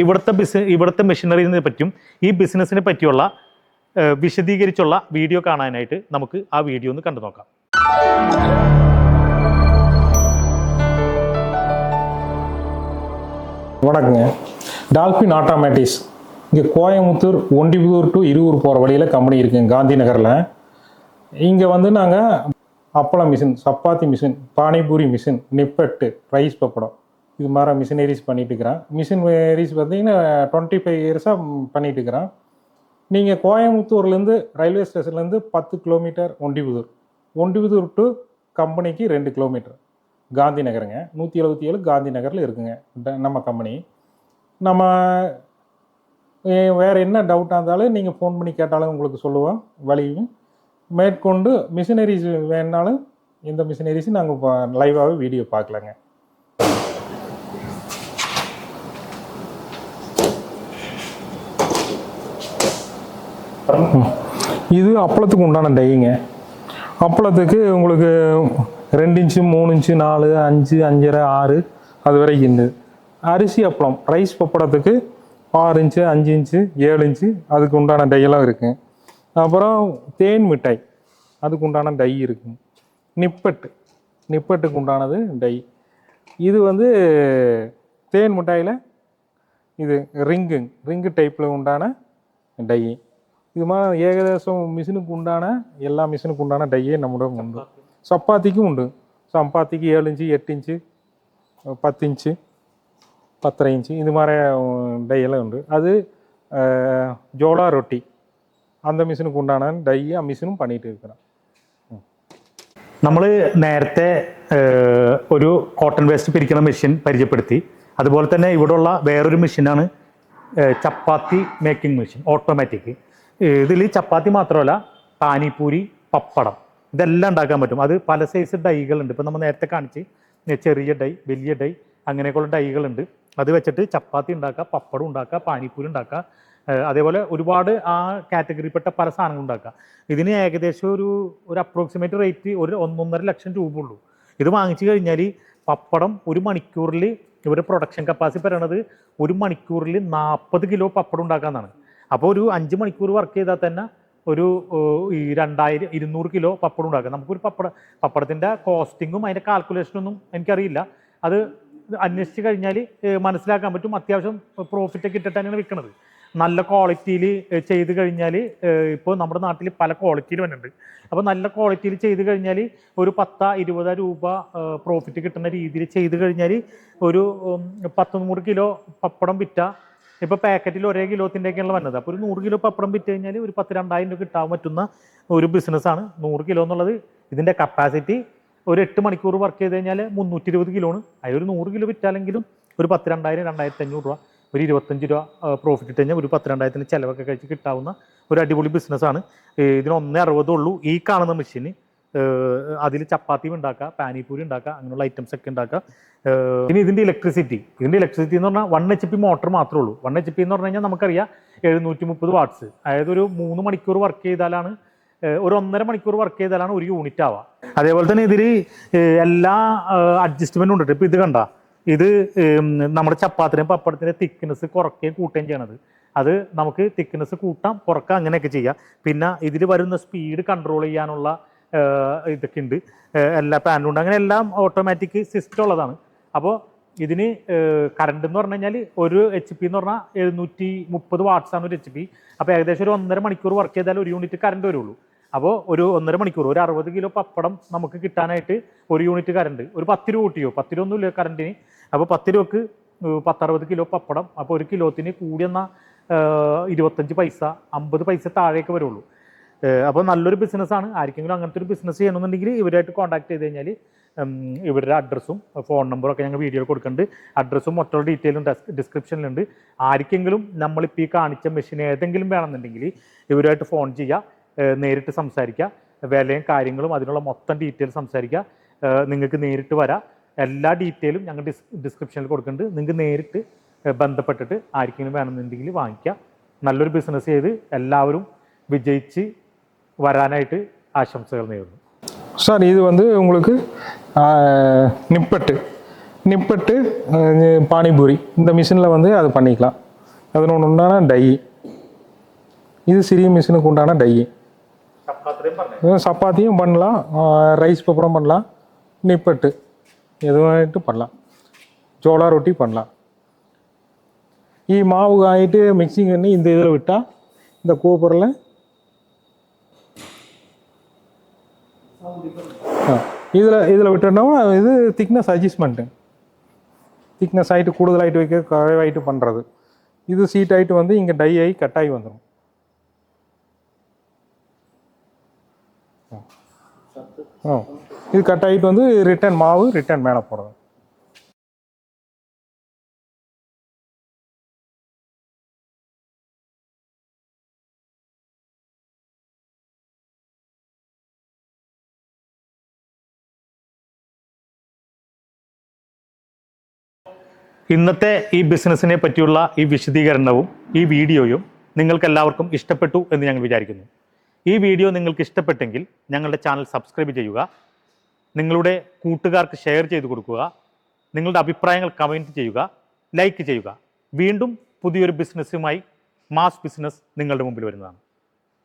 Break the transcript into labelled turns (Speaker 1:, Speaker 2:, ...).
Speaker 1: ഇവിടുത്തെ ബിസ് ഇവിടുത്തെ മെഷീനറിനെ പറ്റിയും ഈ ബിസിനസ്സിനെ പറ്റിയുള്ള ഏഹ്, വിശദീകരിച്ചുള്ള വീഡിയോ കാണാനായിട്ട് നമുക്ക് ആ വീഡിയോ ഒന്ന് കണ്ടു നോക്കാം
Speaker 2: வணக்கங்க டால்பின் ஆட்டோமேட்டிக்ஸ் இங்கே கோயம்புத்தூர் ஒண்டிபுதூர் டு இருவூர் போகிற வழியில் கம்பெனி இருக்குங்க காந்தி நகரில் இங்கே வந்து நாங்கள் appalam machine chapati machine panipuri machine nippattu rice pappadam இது மாதிரி மிஷினரிஸ் பண்ணிட்டு இருக்கிறேன் மிஷினரிஸ் பார்த்தீங்கன்னா டுவெண்ட்டி ஃபைவ் இயர்ஸாக பண்ணிட்டு இருக்கிறேன் நீங்கள் கோயம்புத்தூர்லேருந்து ரயில்வே ஸ்டேஷன்லேருந்து பத்து கிலோமீட்டர் ஒண்டிபுதூர். ஒண்டிபுதூர் டு கம்பெனிக்கு ரெண்டு கிலோமீட்டர் காந்தி நகருங்க. நூற்றி எழுபத்தி ஏழு காந்தி நகரில் இருக்குங்க. ட- நம்ம கம்பெனி நம்ம வேறு என்ன டவுட்டாக இருந்தாலும் நீங்கள் ஃபோன் பண்ணி கேட்டாலும் உங்களுக்கு சொல்லுவோம். வழியும். மேற்கொண்டு மிஷினரிஸ் வேணுனாலும் இந்த மிஷினரிஸ் நாங்கள் லைவாகவே வீடியோ பார்க்கலாங்க. இது அப்பளத்துக்கு உண்டான டைங்க அப்பளத்துக்கு உங்களுக்கு ரெண்டு இன்ச்சு மூணு இன்ச்சு நாலு அஞ்சு அஞ்சரை ஆறு அது வரைக்கும் இருந்து. அரிசி அப்பளம் ரைஸ் பப்படத்துக்கு ஆறு இன்ச்சு அஞ்சு இன்ச்சு ஏழு இன்ச்சு அதுக்கு உண்டான டையெல்லாம் இருக்குது அப்புறம் தேன் மிட்டாய் அதுக்கு உண்டான டை இருக்கும் நிப்பட்டு நிப்பட்டுக்கு உண்டானது டை இது வந்து தேன் மிட்டாயில் இது ரிங்கு ரிங்கு டைப்பில் உண்டான டை വിമാനം ഏകദേശം മിസ്സിനും കൊണ്ടാണ് എല്ലാ മിസ്സിനും കൊണ്ടാണ് ഡയ്യേ നമ്മുടെ ഉണ്ട് സപ്പാത്തിക്കും ഉണ്ട്. സപ്പാത്തിക്ക് ഏഴിഞ്ച് എട്ടിഞ്ച് പത്തിഞ്ച് പത്തര ഇഞ്ച് ഇതുമാറെ ഡയ്യലുണ്ട് അത് ജോളാ റൊട്ടി. അന്ത മിസ്സിനും കൊണ്ടാണ് ഡയ്യ ആ മിസ്സിനും പണിയിട്ട് വെക്കണം.
Speaker 1: നമ്മൾ നേരത്തെ ഒരു കോട്ടൺ വേസ്റ്റ് പിരിക്കുന്ന മെഷീൻ പരിചയപ്പെടുത്തി. അതുപോലെ തന്നെ ഇവിടെയുള്ള വേറൊരു മെഷീനാണ് ചപ്പാത്തി മേക്കിംഗ് മെഷീൻ ഓട്ടോമാറ്റിക്. ഇതിൽ ചപ്പാത്തി മാത്രമല്ല പാനിപ്പൂരി പപ്പടം. ഇതെല്ലാം ഉണ്ടാക്കാൻ പറ്റും. അത് പല സൈസ് ഡൈകളുണ്ട്. ഇപ്പം നമ്മൾ നേരത്തെ കാണിച്ച് ചെറിയ ഡൈ വലിയ ഡൈ അങ്ങനെയൊക്കെയുള്ള ഡൈകളുണ്ട്. അത് വെച്ചിട്ട് ചപ്പാത്തി ഉണ്ടാക്കുക പപ്പടം ഉണ്ടാക്കുക പാനിപ്പൂരി ഉണ്ടാക്കുക. അതേപോലെ ഒരുപാട് ആ കാറ്റഗറിപ്പെട്ട പല സാധനങ്ങൾ ഉണ്ടാക്കുക. ഇതിന് ഏകദേശം ഒരു ഒരു അപ്രോക്സിമേറ്റ് റേറ്റ് ഒരു ഒന്നൊന്നര ലക്ഷം രൂപ ഉള്ളൂ. ഇത് വാങ്ങിച്ചു കഴിഞ്ഞാൽ പപ്പടം ഒരു മണിക്കൂറിൽ ഇവരുടെ പ്രൊഡക്ഷൻ കപ്പാസിറ്റി പറയണത് ഒരു മണിക്കൂറിൽ നാൽപ്പത് കിലോ പപ്പടം ഉണ്ടാക്കാന്നാണ്. അപ്പോൾ ഒരു അഞ്ച് മണിക്കൂർ വർക്ക് ചെയ്താൽ തന്നെ ഒരു ഈ രണ്ടായിരം ഇരുന്നൂറ് കിലോ പപ്പടം ഉണ്ടാക്കാം. നമുക്കൊരു പപ്പട പപ്പടത്തിന്റെ കോസ്റ്റിങ്ങും അതിന്റെ കാൽക്കുലേഷനൊന്നും എനിക്കറിയില്ല. അത് അന്വേഷിച്ച് കഴിഞ്ഞാൽ മനസ്സിലാക്കാൻ പറ്റും അത്യാവശ്യം പ്രോഫിറ്റ് ഒക്കെ ഇട്ടിട്ട് തന്നെയാണ് വിൽക്കുന്നത് നല്ല ക്വാളിറ്റിയിൽ ചെയ്ത് കഴിഞ്ഞാൽ ഇപ്പോൾ നമ്മുടെ നാട്ടിൽ പല ക്വാളിറ്റിയിൽ വന്നിട്ടുണ്ട്. അപ്പോൾ നല്ല ക്വാളിറ്റിയിൽ ചെയ്ത് കഴിഞ്ഞാൽ ഒരു പത്ത ഇരുപത് രൂപ പ്രോഫിറ്റ് കിട്ടുന്ന രീതിയിൽ ചെയ്ത് കഴിഞ്ഞാൽ ഒരു പത്ത് നൂറ് കിലോ പപ്പടം വിറ്റ ഇപ്പോൾ പാക്കറ്റിൽ ഒരേ കിലോത്തിന്റെയൊക്കെയാണ് വന്നത്. അപ്പോൾ ഒരു നൂറ് കിലോ പപ്പടം വിറ്റ് കഴിഞ്ഞാൽ ഒരു പത്ത് രണ്ടായിരം രൂപ കിട്ടാൻ പറ്റുന്ന ഒരു ബിസിനസ്സാണ് നൂറ് കിലോ എന്നുള്ളത് ഇതിന്റെ കപ്പാസിറ്റി ഒരു എട്ട് മണിക്കൂർ വർക്ക് ചെയ്ത് കഴിഞ്ഞാൽ മുന്നൂറ്റി ഇരുപത് കിലോ ആണ് അതിലൊരു നൂറ് കിലോ വിറ്റാലെങ്കിലും ഒരു പത്ത് രണ്ടായിരം രണ്ടായിരത്തി അഞ്ഞൂറ് രൂപ ഒരു ഇരുപത്തഞ്ച് രൂപ പ്രോഫിറ്റ് ഇട്ട് കഴിഞ്ഞാൽ ഒരു പത്ത് രണ്ടായിരത്തിന് ചിലവൊക്കെ കഴിച്ച് കിട്ടാവുന്ന ഒരു അടിപൊളി ബിസിനസ്സാണ് ഇതിന് ഒന്നേ അറുപതേ ഉള്ളൂ ഈ കാണുന്ന മെഷീന് അതിൽ ചപ്പാത്തിയും ഉണ്ടാക്കുക പാനിപ്പൂരി ഉണ്ടാക്കുക അങ്ങനെയുള്ള ഐറ്റംസ് ഒക്കെ ഉണ്ടാക്കുക. ഇനി ഇതിന്റെ ഇലക്ട്രിസിറ്റി ഇതിന്റെ ഇലക്ട്രിസിറ്റി എന്ന് പറഞ്ഞാൽ വൺ എച്ച് പി മോട്ടർ മാത്രമേ ഉള്ളൂ. വൺ എച്ച് പി എന്ന് പറഞ്ഞു കഴിഞ്ഞാൽ നമുക്കറിയാം എഴുന്നൂറ്റി മുപ്പത് വാട്ട്സ് അതായത് ഒരു മൂന്ന് മണിക്കൂർ വർക്ക് ചെയ്താലാണ് ഒരു ഒന്നര മണിക്കൂർ വർക്ക് ചെയ്താലാണ് ഒരു യൂണിറ്റ് ആവുക. അതേപോലെ തന്നെ ഇതിൽ എല്ലാ അഡ്ജസ്റ്റ്മെന്റും ഉണ്ട്. ഇപ്പോൾ ഇത് കണ്ട ഇത് നമ്മുടെ ചപ്പാത്തിനും പപ്പടത്തിന്റെ തിക്നെസ് കുറയ്ക്കുകയും കൂട്ടുകയും ചെയ്യണത്. അത് നമുക്ക് തിക്നെസ് കൂട്ടാം കുറക്കാം അങ്ങനെയൊക്കെ ചെയ്യാം. പിന്നെ ഇതിൽ വരുന്ന സ്പീഡ് കൺട്രോൾ ചെയ്യാനുള്ള ഇതൊക്കെ ഉണ്ട് എല്ലാ പാനലും ഉണ്ട്. അങ്ങനെ എല്ലാം ഓട്ടോമാറ്റിക് സിസ്റ്റം ഉള്ളതാണ്. അപ്പോൾ ഇതിന് കറണ്ട് എന്ന് പറഞ്ഞു കഴിഞ്ഞാൽ ഒരു എച്ച് പി എന്ന് പറഞ്ഞാൽ എഴുന്നൂറ്റി മുപ്പത് വാട്ട്സ് ആണ് ഒരു എച്ച് പി അപ്പോൾ ഏകദേശം ഒരു ഒന്നര മണിക്കൂർ വർക്ക് ചെയ്താൽ ഒരു യൂണിറ്റ് കറണ്ട് വരുള്ളൂ. അപ്പോൾ ഒരു ഒന്നര മണിക്കൂർ ഒരു അറുപത് കിലോ പപ്പടം നമുക്ക് കിട്ടാനായിട്ട് ഒരു യൂണിറ്റ് കറണ്ട് ഒരു പത്ത് രൂപ കൂട്ടിയോ? പത്ത് രൂപ ഒന്നുമില്ല കറണ്ടിന് അപ്പോൾ പത്ത് രൂപക്ക് പത്തറുപത് കിലോ പപ്പടം. അപ്പോൾ ഒരു കിലോത്തിന് കൂടിയെന്ന ഇരുപത്തഞ്ച് പൈസ അമ്പത് പൈസ താഴേക്ക് വരുള്ളൂ. അപ്പോൾ നല്ലൊരു ബിസിനസ്സാണ് ആർക്കെങ്കിലും അങ്ങനത്തെ ഒരു ബിസിനസ് ചെയ്യണമെന്നുണ്ടെങ്കിൽ ഇവരായിട്ട് കോൺടാക്ട് ചെയ്ത് കഴിഞ്ഞാൽ ഇവരുടെ അഡ്രസ്സും ഫോൺ നമ്പറും ഒക്കെ ഞങ്ങൾ വീഡിയോയിൽ കൊടുക്കുന്നുണ്ട്. അഡ്രസ്സും മറ്റുള്ള ഡീറ്റെയിലും ഡിസ്ക്രിപ്ഷനിലുണ്ട് ആർക്കെങ്കിലും നമ്മളിപ്പോൾ ഈ കാണിച്ച മെഷീൻ ഏതെങ്കിലും വേണമെന്നുണ്ടെങ്കിൽ ഇവരുമായിട്ട് ഫോൺ ചെയ്യുക നേരിട്ട് സംസാരിക്കുക വിലയും കാര്യങ്ങളും അതിനുള്ള മൊത്തം ഡീറ്റെയിൽ സംസാരിക്കുക നിങ്ങൾക്ക് നേരിട്ട് വരാം. എല്ലാ ഡീറ്റെയിലും ഞങ്ങൾ ഡിസ് ഡിസ്ക്രിപ്ഷനിൽ കൊടുക്കുന്നുണ്ട്. നിങ്ങൾക്ക് നേരിട്ട് ബന്ധപ്പെട്ടിട്ട് ആർക്കെങ്കിലും വേണമെന്നുണ്ടെങ്കിൽ വാങ്ങിക്കുക നല്ലൊരു ബിസിനസ് ചെയ്ത് എല്ലാവരും വിജയിച്ച് വരാനായിട്ട് ആശംസകൾ നേരുന്നു.
Speaker 2: சார் இது வந்து உங்களுக்கு நிப்பட்டு நிப்பட்டு பானிபூரி இந்த மிஷினில் வந்து அது பண்ணிக்கலாம் அதனோட உண்டான டை இது சிறிய மிஷினுக்கு உண்டான டை சப்பாத்தியும் பண்ணலாம் ரைஸ் பப்பரம் பண்ணலாம் நிப்பட்டு எதுவாகிட்டு பண்ணலாம் ஜோளா ரொட்டி பண்ணலாம் ஈ மாவு காயிட்டு மிக்சிங் பண்ணி இந்த இதில் விட்டால் இந்த கூப்பரில் இதில் இதில் விட்டோம்னா இது திக்னஸ் அட்ஜஸ்ட்மெண்ட்டு திக்னஸ் ஆகிட்டு கூடுதலாயிட்டு வைக்க குறைவாயிட்டு பண்ணுறது இது சீட் ஆகிட்டு வந்து இங்கே டை ஆகி கட் ஆகி வந்துடும் ஆ. இது கட் ஆகிட்டு வந்து ரிட்டர்ன் மாவு ரிட்டர்ன் மேலே போடுறது
Speaker 1: ഇന്നത്തെ ഈ ബിസിനസ്സിനെ പറ്റിയുള്ള ഈ വിശദീകരണവും ഈ വീഡിയോയും നിങ്ങൾക്ക് എല്ലാവർക്കും ഇഷ്ടപ്പെട്ടു എന്ന് ഞങ്ങൾ വിചാരിക്കുന്നു. ഈ വീഡിയോ നിങ്ങൾക്ക് ഇഷ്ടപ്പെട്ടെങ്കിൽ ഞങ്ങളുടെ ചാനൽ സബ്സ്ക്രൈബ് ചെയ്യുക നിങ്ങളുടെ കൂട്ടുകാർക്ക് ഷെയർ ചെയ്ത് കൊടുക്കുക നിങ്ങളുടെ അഭിപ്രായങ്ങൾ കമന്റ് ചെയ്യുക ലൈക്ക് ചെയ്യുക. വീണ്ടും പുതിയൊരു ബിസിനസ്സുമായി മാസ് ബിസിനസ് നിങ്ങളുടെ മുമ്പിൽ വരുന്നതാണ്.